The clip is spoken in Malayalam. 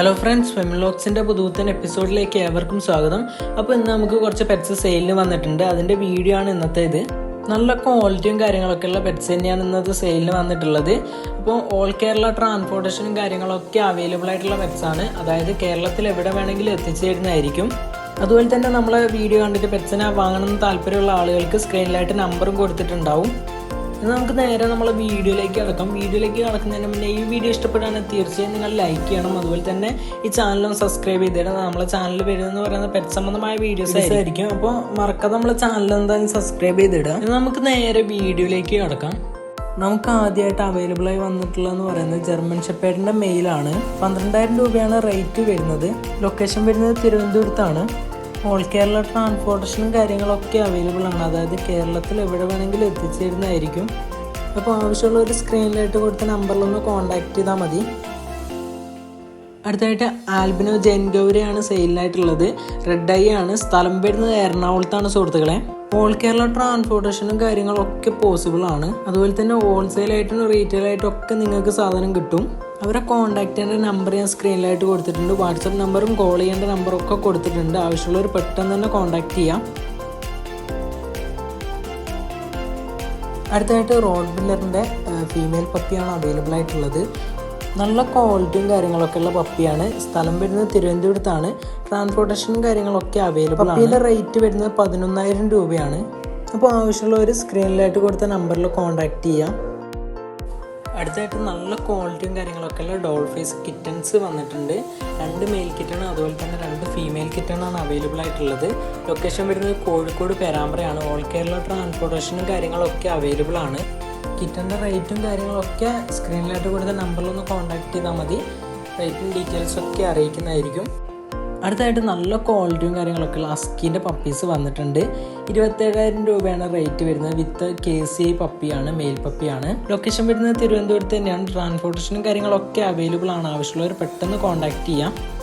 ഹലോ ഫ്രണ്ട്സ് ഫെമിലോക്സിന്റെ പുതുത്തൻ എപ്പിസോഡിലേക്ക് ഏവർക്കും സ്വാഗതം. അപ്പോൾ ഇന്ന് നമുക്ക് കുറച്ച് പെറ്റ്സ് സെയിലിന് വന്നിട്ടുണ്ട്. അതിന്റെ വീഡിയോ ആണ് ഇന്നത്തെ ഇത് നല്ല ക്വാളിറ്റിയും കാര്യങ്ങളൊക്കെ ഉള്ള പെറ്റ്സ് തന്നെയാണ് ഇന്നത്തെ സെയിലിന് വന്നിട്ടുള്ളത്. അപ്പോൾ ഓൾ കേരള ട്രാൻസ്പോർട്ടേഷനും കാര്യങ്ങളൊക്കെ അവൈലബിൾ ആയിട്ടുള്ള പെറ്റ്സ് ആണ്. അതായത് കേരളത്തിൽ എവിടെ വേണമെങ്കിലും എത്തിച്ചു തരുന്നതായിരിക്കും അതുപോലെ തന്നെ നമ്മളെ വീഡിയോ കണ്ടിട്ട് പെറ്റ്സിനെ വാങ്ങണമെന്ന് താല്പര്യമുള്ള ആളുകൾക്ക് സ്ക്രീനിലായിട്ട് നമ്പറും കൊടുത്തിട്ടുണ്ടാവും. ഇനി നമുക്ക് നേരെ നമ്മളെ വീഡിയോയിലേക്ക് കിടക്കാം. വീഡിയോയിലേക്ക് കിടക്കുന്നതിന് മുന്നേ ഈ വീഡിയോ ഇഷ്ടപ്പെടുകയാണെങ്കിൽ തീർച്ചയായും നിങ്ങൾ ലൈക്ക് ചെയ്യണം. അതുപോലെ തന്നെ ഈ ചാനലും സബ്സ്ക്രൈബ് ചെയ്തിടണം. നമ്മളെ ചാനൽ വരുന്നതെന്ന് പറയുന്നത് പെറ്റ് സംബന്ധമായ വീഡിയോസ് ആയിരിക്കും. അപ്പോൾ മറക്കാതെ നമ്മളെ ചാനൽ എന്തായാലും സബ്സ്ക്രൈബ് ചെയ്തിടുക. ഇനി നമുക്ക് നേരെ വീഡിയോയിലേക്ക് കിടക്കാം. നമുക്ക് ആദ്യമായിട്ട് അവൈലബിൾ ആയി വന്നിട്ടുള്ളതെന്ന് പറയുന്നത് ജർമ്മൻ ഷെപ്പേഡിന്റെ മെയിലാണ് പന്ത്രണ്ടായിരം രൂപയാണ് റേറ്റ് വരുന്നത്. ലൊക്കേഷൻ വരുന്നത് തിരുവനന്തപുരത്താണ്. ഓൾ കേരള ട്രാൻസ്പോർട്ടേഷനും കാര്യങ്ങളൊക്കെ അവൈലബിൾ ആണ്. അതായത് കേരളത്തിൽ എവിടെ വേണമെങ്കിലും എത്തിച്ചേരുന്നതായിരിക്കും. അപ്പോൾ ആവശ്യമുള്ള ഒരു സ്ക്രീനിലായിട്ട് കൊടുത്ത നമ്പറിലൊന്ന് കോൺടാക്ട് ചെയ്താൽ മതി. അടുത്തായിട്ട് ആൽബിനോ ജെൻഗൗരയാണ് സെയിലിനായിട്ടുള്ളത്. റെഡ് ഐ ആണ്. സ്ഥലം വരുന്നത് എറണാകുളത്താണ് സുഹൃത്തുക്കളെ. ഓൾ കേരള ട്രാൻസ്പോർട്ടേഷനും കാര്യങ്ങളൊക്കെ പോസിബിൾ ആണ്. അതുപോലെ തന്നെ റീറ്റെയിൽ ആയിട്ടും ഒക്കെ നിങ്ങൾക്ക് സാധനം കിട്ടും. അവരെ കോൺടാക്റ്റ് നമ്പർ ഞാൻ സ്ക്രീനിലായിട്ട് കൊടുത്തിട്ടുണ്ട്. വാട്സപ്പ് നമ്പറും കോൾ ചെയ്യേണ്ട നമ്പറും ഒക്കെ കൊടുത്തിട്ടുണ്ട്. ആവശ്യമുള്ളവർ പെട്ടെന്ന് തന്നെ കോൺടാക്ട് ചെയ്യാം. അടുത്തായിട്ട് റോഡ് ബില്ലറിന്റെ ഫീമെയിൽ പപ്പിയാണ് അവൈലബിൾ ആയിട്ടുള്ളത്. നല്ല ക്വാളിറ്റിയും കാര്യങ്ങളൊക്കെ ഉള്ള പപ്പിയാണ്. സ്ഥലം വരുന്നത് തിരുവനന്തപുരത്താണ്. ട്രാൻസ്പോർട്ടേഷനും കാര്യങ്ങളൊക്കെ അവൈലബിൾ ആണ്. പപ്പിയുടെ റേറ്റ് വരുന്നത് പതിനൊന്നായിരം രൂപയാണ്. അപ്പോൾ ആവശ്യമുള്ളവർ സ്ക്രീനിലായിട്ട് കൊടുത്ത നമ്പറിൽ കോൺടാക്റ്റ് ചെയ്യാം. അടുത്തായിട്ട് നല്ല ക്വാളിറ്റിയും കാര്യങ്ങളൊക്കെ ഉള്ള ഡോൾ ഫേസ് കിറ്റൻസ് വന്നിട്ടുണ്ട്. രണ്ട് മെയിൽ കിറ്റൺ അതുപോലെ തന്നെ രണ്ട് ഫീമെയിൽ കിറ്റൺ ആണ് അവൈലബിൾ ആയിട്ടുള്ളത്. ലൊക്കേഷൻ വരുന്നത് കോഴിക്കോട് പേരാമ്പ്രയാണ്. ഓൾ കേരള ട്രാൻസ്പോർട്ടേഷനും കാര്യങ്ങളൊക്കെ അവൈലബിൾ ആണ്. കിറ്റന്റെ റേറ്റും കാര്യങ്ങളൊക്കെ സ്ക്രീനിലായിട്ട് കൊടുത്ത നമ്പറിലൊന്ന് കോൺടാക്ട് ചെയ്താൽ മതി. റേറ്റും ഡീറ്റെയിൽസൊക്കെ അറിയിക്കുന്നതായിരിക്കും. അടുത്തായിട്ട് നല്ല ക്വാളിറ്റിയും കാര്യങ്ങളൊക്കെ ഉള്ള അസ്കീന്റെ പപ്പീസ് വന്നിട്ടുണ്ട്. ഇരുപത്തേഴായിരം രൂപയാണ് റേറ്റ് വരുന്നത്. വിത്ത് കെ സി ഐ പപ്പിയാണ് മെയിൽ പപ്പിയാണ് ലൊക്കേഷൻ വരുന്നത് തിരുവനന്തപുരത്ത് തന്നെയാണ്. ട്രാൻസ്പോർട്ടേഷനും കാര്യങ്ങളൊക്കെ അവൈലബിൾ ആണ്. ആവശ്യമുള്ളവർ പെട്ടെന്ന് കോൺടാക്ട് ചെയ്യാം.